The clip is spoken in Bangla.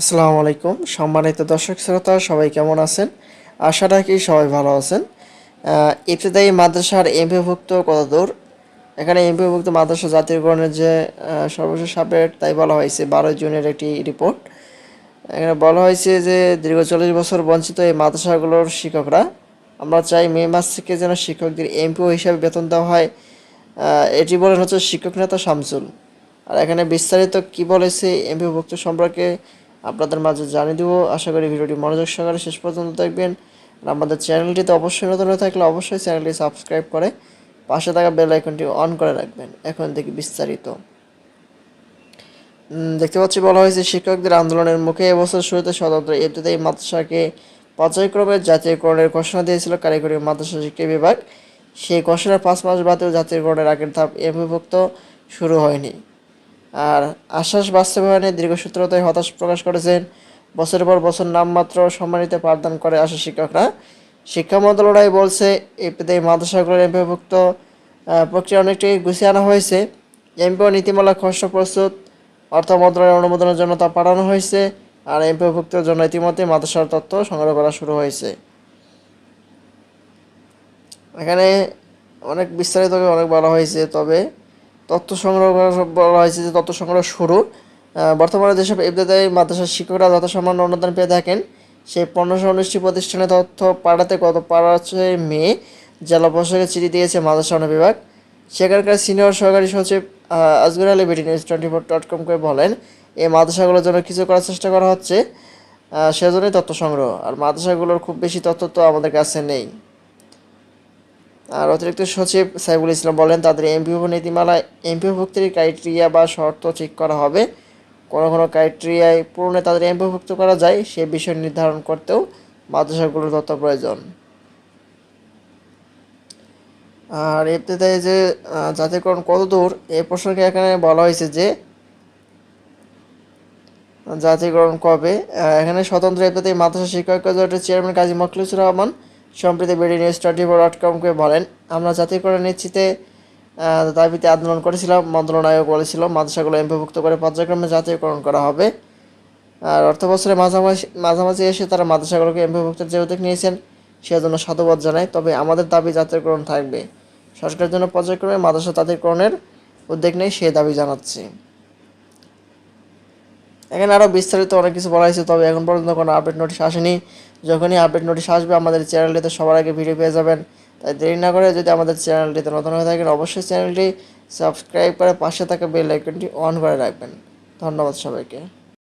আসসালামু আলাইকুম। সম্মানিত দর্শক শ্রোতা সবাই কেমন আছেন? আশা রাখি সবাই ভালো আছেন। আহ, ইবতেদায়ী মাদ্রাসার এমপিভুক্ত কত দূর এখানে এমপিভুক্ত মাদ্রাসা জাতীয়করণের যে সর্বশেষ আপডেট তাই বলা হয়েছে বারো জুনের একটি রিপোর্ট এখানে বলা হয়েছে যে দীর্ঘ চল্লিশ বছর বঞ্চিত এই মাদ্রাসাগুলোর শিক্ষকরা আমরা চাই মে মাস থেকে যেন শিক্ষকদের এমপিও হিসাবে বেতন দেওয়া হয়। এটি বলেন হচ্ছে শিক্ষক নেতা শামসুল। আর এখানে বিস্তারিত কি বলেছে এমপিভুক্ত সম্পর্কে আপনাদের মাঝে জানিয়ে দেবো। আশা করি ভিডিওটি মনোযোগ সহকারে শেষ পর্যন্ত দেখবেন। আর আমাদের চ্যানেলটিতে অবশ্যই নতুন হয়ে থাকলে অবশ্যই চ্যানেলটি সাবস্ক্রাইব করে পাশে থাকা বেল আইকনটি অন করে রাখবেন। এখন দেখি বিস্তারিত। দেখতে পাচ্ছি বলা হয়েছে, শিক্ষকদের আন্দোলনের মুখে এবছর শুরুতে স্বতন্ত্র ইবতদায়ী মাদ্রাসাকে পর্যায়ক্রমে জাতীয়করণের ঘোষণা দিয়েছিল কারিগরি মাদ্রাসা শিক্ষা বিভাগ। সেই ঘোষণার পাঁচ মাস বাদেও জাতীয়করণের আগের ধাপ এমপিভুক্ত শুরু হয়নি। আর আশ্বাস বাস্তবায়নে দীর্ঘসূত্রতায় হতাশ প্রকাশ করেছেন। বছরের পর বছর নামমাত্র সম্মানিত পাঠদান করে আসা শিক্ষকরা। শিক্ষা মন্ত্রণালয় বলছে ইবতদায়ী মাদ্রাসাগুলোর এমপিভুক্ত প্রক্রিয়া অনেকটাই গুছিয়ে আনা হয়েছে। এমপিও নীতিমালা খসড়া প্রস্তুত, অর্থ মন্ত্রণালয়ের অনুমোদনের জন্য তা পাঠানো হয়েছে আর এমপিভুক্তের জন্য ইতিমধ্যে মাদ্রাসার তথ্য সংগ্রহ করা শুরু হয়েছে। এখানে অনেক বিস্তারিতভাবে অনেক বলা হয়েছে, তবে তথ্য সংগ্রহ বলা হয়েছে যে তথ্য সংগ্রহ শুরু। বর্তমানে যেসব ইবতদায়ী মাদ্রাসার শিক্ষকরা যথাসামান্য অনুদান পেয়ে থাকেন, সেই পনেরোশো উনিশটি প্রতিষ্ঠানে তথ্য পাঠাতে গত পাঁচই মে জেলা প্রশাসকে চিঠি দিয়েছে মাদ্রাসা উন্নয়ন বিভাগ সেখানকার সিনিয়র সহকারী সচিব Azgur Ali BD news twenty four dot কমকে বলেন, এই মাদ্রাসাগুলোর জন্য কিছু করার চেষ্টা করা হচ্ছে সেজন্যই তথ্য সংগ্রহ। আর মাদ্রাসাগুলোর খুব বেশি তথ্য তো আমাদের কাছে নেই। আর অতিরিক্ত সচিব সাইবুল ইসলাম বলেন, তাদের এমপিও নীতিমালায় এমপিওভুক্তির ক্রাইটেরিয়া বা শর্ত ঠিক করা হবে। কোনো কোনো ক্রাইটেরিয়ায় পূরণে তাদের এমপিওভুক্ত করা যায়, সে বিষয় নির্ধারণ করতেও মাদ্রাসাগুলোর তথ্য প্রয়োজন। আর এতে যে জাতীয়করণ কত দূর এই প্রসঙ্গে এখানে বলা হয়েছে যে জাতীয়করণ কবে এখানে স্বতন্ত্র এপেতে মাদ্রাসা শিক্ষক জোটের চেয়ারম্যান কাজী মখলিসুর রহমান সম্প্রতি BD news twenty four dot কমকে বলেন, আমরা জাতীয়করণ নিশ্চিতে দাবিতে আন্দোলন করেছিলাম মন্ত্রণালয় বলেছিল, মাদ্রাসাগুলো এমপিভুক্ত করে পর্যায়ক্রমে জাতীয়করণ করা হবে। আর অর্থ বছরের মাঝামাঝি মাঝামাঝি এসে তারা মাদ্রাসাগুলোকে এমপিভুক্তের যে উদ্যোগ নিয়েছেন, সেজন্য সাধুবাদ জানায়। তবে আমাদের দাবি জাতীয়করণ থাকবে। সরকারের জন্য পর্যায়ক্রমে মাদ্রাসা জাতীয়করণের উদ্যোগ নেই সে দাবি জানাচ্ছি। এখানে আরও বিস্তারিত অনেক কিছু বলা হয়েছে, তবে এখন পর্যন্ত কোনো আপডেট নোটিশ আসেনি। যখনই আপডেট নোটিশ আসবে, আমাদের চ্যানেলটিতে সবার আগে ভিডিও পেয়ে যাবেন। তাই দেরি না করে যদি আমাদের চ্যানেলটিতে নতুন হয়ে থাকেন, অবশ্যই চ্যানেলটি সাবস্ক্রাইব করে পাশে থাকা বেল আইকনটি অন করে রাখবেন। ধন্যবাদ সবাইকে।